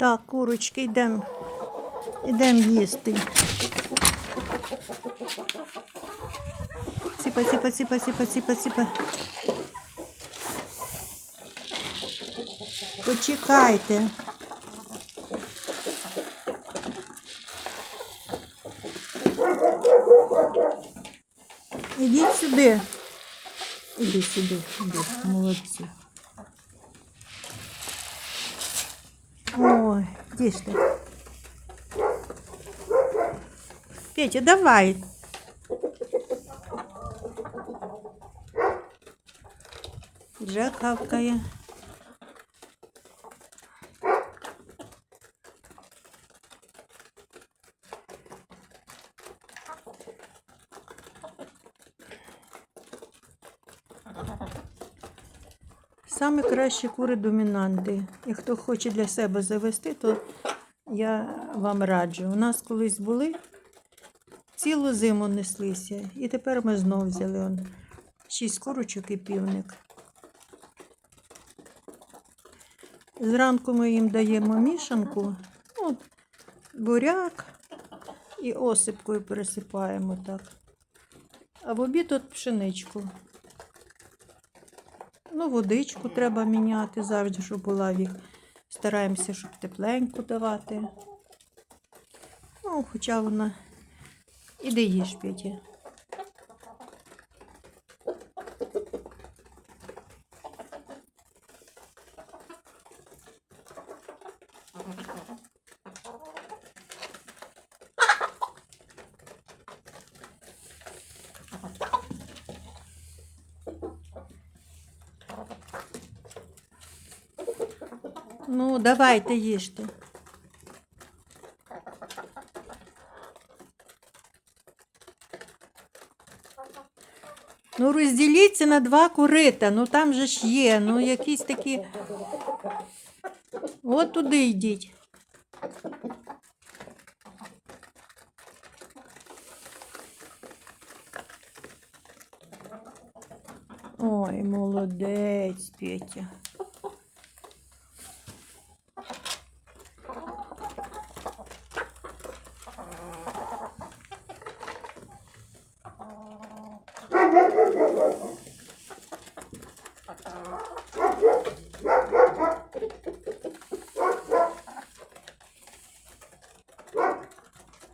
Так, курочки, йдемо йдем їсти. Сипа, сипа, сипа, сипа, сипа, сипа. Почекайте. Ідіть сюди. Іди сюди, іди, молодці. Де? Петя, давай. Вже хавкає. Саме кращі кури домінанти. І хто хоче для себе завести, то я вам раджу. У нас колись були, цілу зиму неслися. І тепер ми знов взяли он, шість курочок і півник. Зранку ми їм даємо мішанку, ну, буряк і осипкою пересипаємо так. А в обід от пшеничку. Ну, водичку треба міняти завжди, щоб була в їх. Стараємося, щоб тепленьку давати. Ну, хоча вона. іде їж, Петя. Ну, давайте їжте. Ну, розділіться на два курита. Ну там же ж є. Ну, якісь такі. От туди йдіть. Ой, молодець, Петя.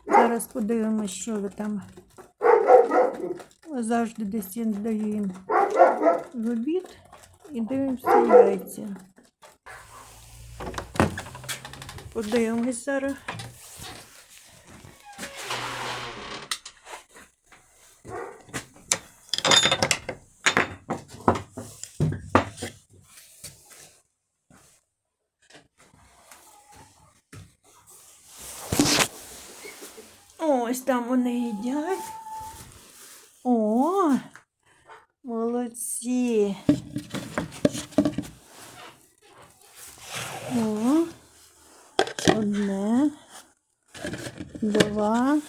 Зараз подивимось, що ви там. Завжди десь я даю їм в обід і дивимося яйця. Подивимось зараз. Ось там вони їдять. О, молодці. О, одне, два,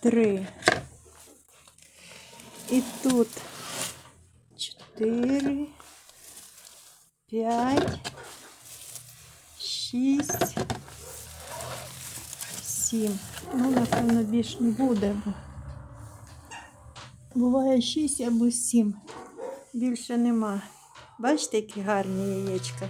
три. І тут чотири, п'ять, шість. Сім. Ну, напевно, більш не буде. Бо буває шість або сім. Більше нема. Бачите, які гарні яєчка.